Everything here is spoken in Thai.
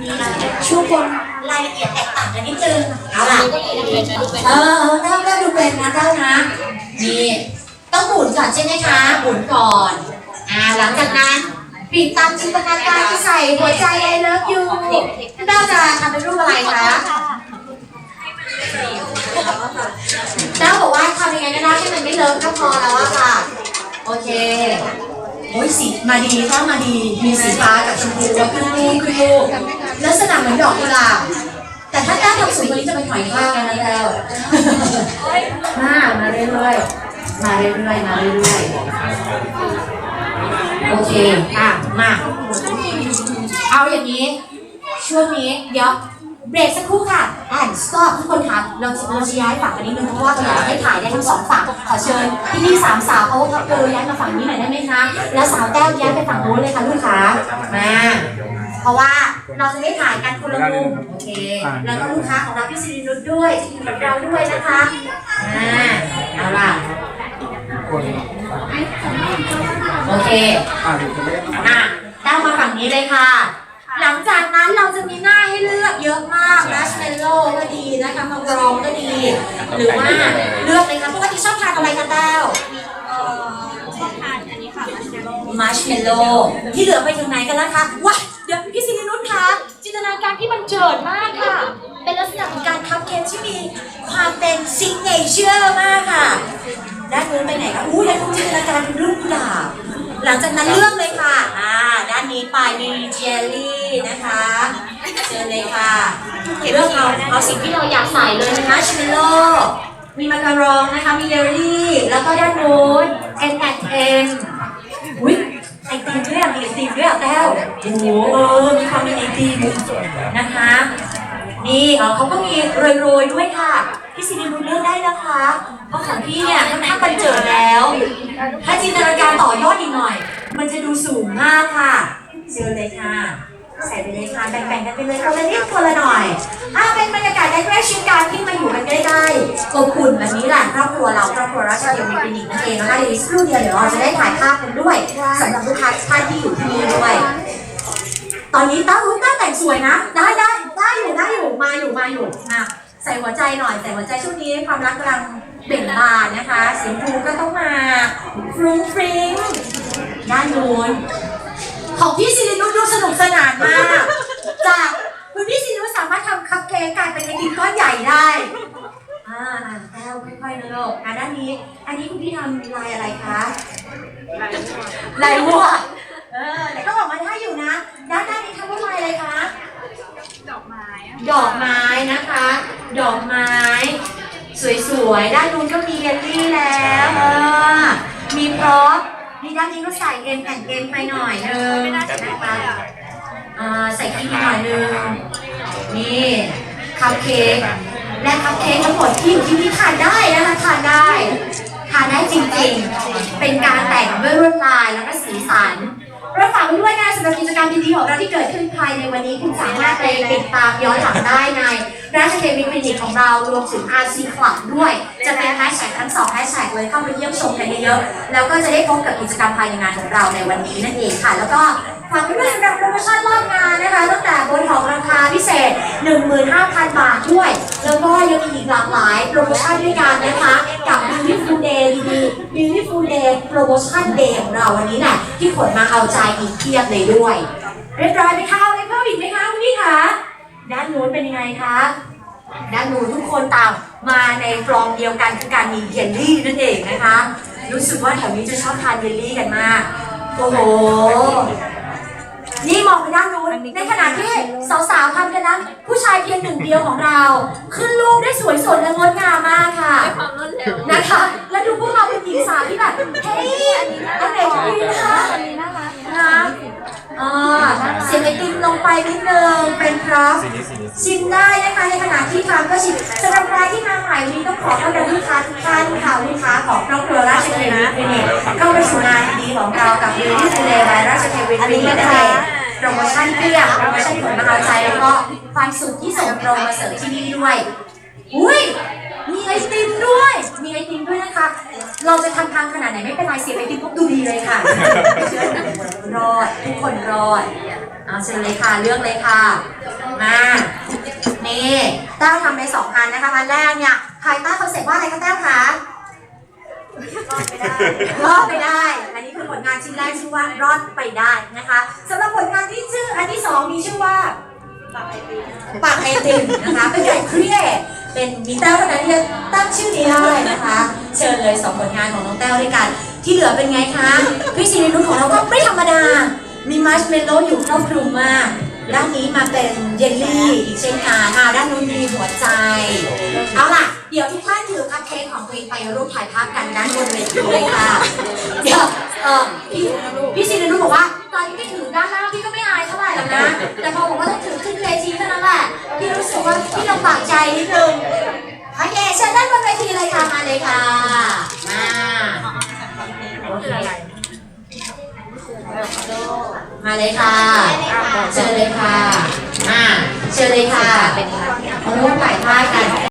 มีช่วงบนรายละเอียดแตกต่างกันนิดนึงเอาล่ะเออเออเต้าเต้าดูเป็นนะเต้านะนี่ต้องหมุนก่อนใช่ไหมคะหมุนก่อนอ่าหลังจากนั้นปิดตามจินตนาการที่ใส่หัวใจไอเลิฟยูเต้าจะทำเป็นรูปอะไรคะเต้าบอกว่าทำยังไงก็ได้ให้มันไม่เลิฟก็พอแล้วอะค่ะ โอเค อ้ยสีมาดีเข้ามาดี มีสีฟ้ากับชมพูแล้วขึ้นรูขึ้นรูลักษณะเหมือนดอกกุหลาบแต่ถ้าแต้วทำสูงกว่านี้จะเป็นหอยทากแล้วนะแต้วมามาเรื่อยๆมาเรื่อยๆมาเรื่อยๆโอเคอะมาเอาอย่างนี้ช่วงนี้เดี๋ยว เบรกสักครู่ค่ะ and stop ทุกคนคะเราจะเราจะย้ายฝั่งกันนิดนึงเพราะว่าเราอยากให้ถ่ายได้ทั้งสองฝั่งขอเชิญพี่พี่สามสาวเขาทับเบอย้ายมาฝั่งนี้หน่อยได้ไหมคะ แล้วสาวแต้วย้ายไปฝั่งโน้นเลยค่ะลูกค้ามาเพราะว่าเราจะได้ถ่ายกันคนละมุมโอเคแล้วก็ลูกค้าของเราพี่สิรินุชด้วยที่อยู่กับเราด้วยนะคะอ่าเอาล่ะโอเคอ่าเดี๋ยวจะไม่ได้อะได้มาฝั่งนี้เลยค่ะ ลังจากนั้นเราจะมีหน้าให้เลือกเยอะมากมัชเมลโล่ก็ดีนะคะมะกรองก็ดี หรือว่าเลือกเลยค่ะปกติชอบทานอะไรคะแต้วชอบทานอันนี้ค่ะมัสเมลโล่มัชเมลโล่ที่เหลือไปถึงไหนกันแล้วคะว้ายเดี๋ยวพี่สิรินุชคะจินตนาการที่มันเจิดมากค่ะ เป็นลักษณะของการคัพเค้กที่มีความเป็นซิงเนเจอร์มากค่ะด้านนู้นไปไหนคะอู้ด้านนู้นจินตนาการเป็นรูปกุหลาบหลังจากนั้นเลือกเลยค่ะ อ่า ด้านนี้ไปมีเจลลี่นะคะเชิญ เลยค่ะเลือกเอาเอาสิ่งที่เราอยากใส่เลยมัชเมลโล่มีมาการองนะคะ มีเยลลี่ แล้วก็ด้านนู้น N and M อุ้ยไอติมด้วยอะมีไอติมด้วยอะแต้วโอ้โหเออ มีความมีไอติมนะคะ นี่เออเขาก็มีโรยๆด้วยค่ะ พี่สิรินุชเลือกได้นะคะ เพราะของพี่เนี่ยค่อนข้างบันเจิดแล้ว ถ้าจินตนาการต่อยอดอีกหน่อย มันจะดูสูงมากค่ะเชิญเลยค่ะ ใส่ไปเลยค่ะแบ่งๆกันไปเลยคนละนิดคนละหน่อยอ่าเป็นบรรยากาศใกล้ๆชิดกันที่มาอยู่กันใกล้ๆอบอุ่นแบบนี้แหละครอบครัวเราครอบครัวราชเดียวมีคลินิกนั่นเองนะคะเดี๋ยวอีกสักครู่เดียวเดี๋ยวเราจะได้ถ่ายภาพกันด้วยสำหรับลูกค้าท่านที่อยู่ที่นี่ด้วย ตอนนี้ต้ารู้ต้าแต่งสวยนะ ได้ได้ได้อยู่ได้อยู่มาอยู่มาอยู่นะใส่หัวใจหน่อยใส่หัวใจช่วงนี้ความรักกำลังเบ่งบานนะคะเสียงภูก็ต้องมาฟรุ้งฟริ้งด้านนู้น ของพี่ซิลินุชดูสนุกสนานมาก จากคุณพี่ซิลินุชสามารถทำคัพเค้กกลายเป็นไอติมก้อนใหญ่ได้ อ่าแต้วค่อยๆนะลูกอะด้านนี้ อันนี้คุณพี่ทำลายอะไรคะลายวัวเออแต่ก็ออกมาได้อยู่นะ ด้านด้านนี้ทำว่าลายอะไรคะ ดอกไม้อะดอกไม้นะคะ ดอกไม้ สวยๆ ด้านนู้นก็มีเยลลี่แล้ว เออ มีพร็อพ นี่ด้านนี้ก็ใส่เอ็มแอนเอ็มไปหน่อยนึงนะคะอ่าใส่ครีมหน่อยนึงนี่คัพเค้กและคัพเค้กทั้งหมดที่อยู่ที่นี่ทานได้นะคะทานได้ทานได้จริงๆ เป็นการแต่งด้วยลวดลายแล้วก็สีสันเราฝากไว้ด้วยนะสำหรับกิจกรรมดีๆของเราที่เกิดขึ้นภายในวันนี้คุณสามารถไปติดตามย้อนหลังได้ในราชเทวีคลินิกของเรารวมถึง RC Club ด้วยจะเป็นแฮชแทั้งสองแฮชแท็กเลยเข้าไปเยี่ยมชมกันเยอะๆแล้วก็จะได้พบกับกิจกรรมภายในงานของเราในวันนี้นั่นเองค่ะ แล้วก็ฝากด้วยสำหรับโปรโมชั่นรอบงานนะคะตั้งแต่บนของราคาพิเศษ 15,000 บาทด้วย แล้วก็ยังมีอีกหลากหลายโปรโมชั่นด้วยกันนะคะกับ Beautiful Day ดีๆ Beautiful Day Promotion Day ของเราวันนี้แหละที่ขนมาเอาใจอีกเพียบเลยด้วย เรียบร้อยไหมคะเอาอะไรเพิ่มอีกไหมคะคุณพี่คะด้านนู้นเป็นยังไงคะ ด้านนู้นทุกคนต่างมาในฟลองเดียวกันคือการมีเยลลี่นั่นเองนะคะ รู้สึกว่าแถวนี้จะชอบทานเยลลี่กันมาก โอ้โห นี่มองไปด้านนู้นในขณะที่สาวๆทำกันนั้นผู้ชายเพียงหนึ่งเดียวของเรา ขึ้นรูปได้สวยสดและงดงามมากค่ะความรวดเร็วนะคะ แล้วดูพวกเราเป็นหญิงสาวที่แบบเฮ้ยอันไหนจะดีนะคะอันนี้น่ารักนะอ่าเสียงไอติมลงไปนิดนึงเป็นพร็อพชิมได้นะคะในขณะ ที่ทำก็ชิมสำหรับใครที่มาใหม่วันนี้ต้องขอต้อนรับลูกค้าทุกท่านค่ะลูกค้าของครอบครัวราชเทวีคลินิกเข้าไปสู่งานดีของเรากับวิลลี่ทูเดย์บายราชเทวีคลินิกนั่นเองโปรโมชั่นเปรี้ยโปรโมชั่นผลมาเอาใจแล้วก็ความสุขที่ส่งตรงมาเสิร์ฟที่นี่ด้วยอุ้ยมีไอติมด้วย มีไอติมด้วยนะคะ เราจะทำทางขนาดไหนไม่เป็นไรเสียไอติมปุ๊บดูดีเลยค่ะเชื่อรอดทุกคนรอดเอาเชิญเลยค่ะเลือกเลยค่ะ มา นี่แต้วทำไปสองพันนะคะพันแรกเนี่ยภายใต้คอนเซ็ปต์ว่าอะไรคะแต้วคะรอดไปได้ อันนี้คือผลงานชิ้นแรกชื่อว่ารอดไปได้นะคะสำหรับผลงานที่ชื่ออันที่สองมีชื่อว่าปากไอติมนะคะเป็นการเครียดเป็นมีแต้วเท่านั้นที่จะตั้งชื่อนี้ได้นะคะ เชิญเลยสองผลงานของน้องแต้วด้วยกัน ที่เหลือเป็นไงคะพี่ซีรีนุชของเราก็ไม่ธรรมดา มีมัชเมลโล่อยู่ครอบคลุมมาก ด้านนี้มาเป็น เยลลี่อีกเช่นกันค่ะด้านนู้นมีหัวใจ เอาล่ะ เดี๋ยวทุกท่านถือคัพเค้กของตัวเองไปรูปถ่ายภาพกันด้านบนเวทีเลยค่ะ เดี๋ยวเออพี่พี่ซีนนุบอกว่า ตอนที่พี่ถือด้านล่างพี่ก็ไม่อายเท่าไหร่หรอกนะ แต่พอบอกว่าต้องถือขึ้นเวทีเท่านั้นแหละพี่รู้สึกว่าพี่ลำบากใจนิดนึงโอเคเชิญด้านบนเวทีเลยค่ะมาเลยค่ะมาเคมาเลยค่ะเชิญเลยค่ะ เชิญเลยค่ะ เป็นหลายท่ากัน